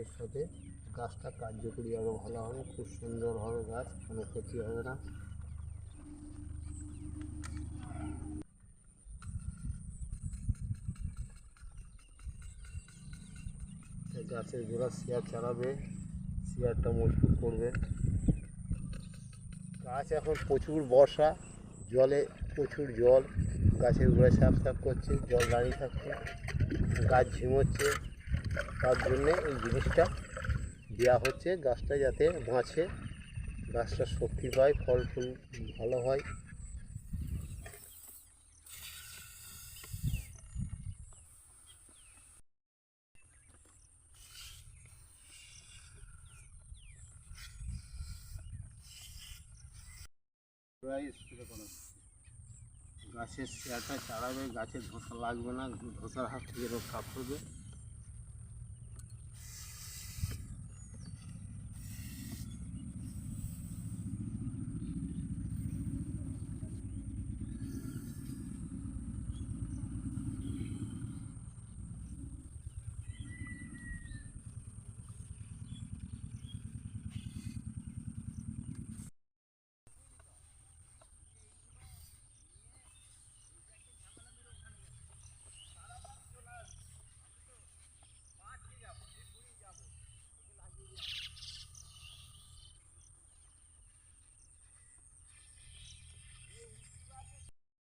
এর সাথে গাছটা কার্যকরী আরও ভালো হবে, খুব সুন্দর হবে গাছ, কোনো ক্ষতি হবে না। গাছের গোড়া শিয়ার চালাবে, শিয়ারটা মজবুত করবে। গাছ এখন প্রচুর বর্ষা, জলে প্রচুর জল, গাছের গোড়ায় সাপ সাপ করছে, জল দাঁড়িয়ে থাকছে, গাছ ঝিমোচ্ছে। তার জন্যে এই জিনিসটা দেওয়া হচ্ছে গাছটা যাতে বাঁচে গাছটা শক্তি পায়, ফল ফুল ভালো হয়। গাছের শেয়ারটা চাড়াবে গাছের ধসা লাগবে না, ধসার হাত থেকে রক্ষা করবে।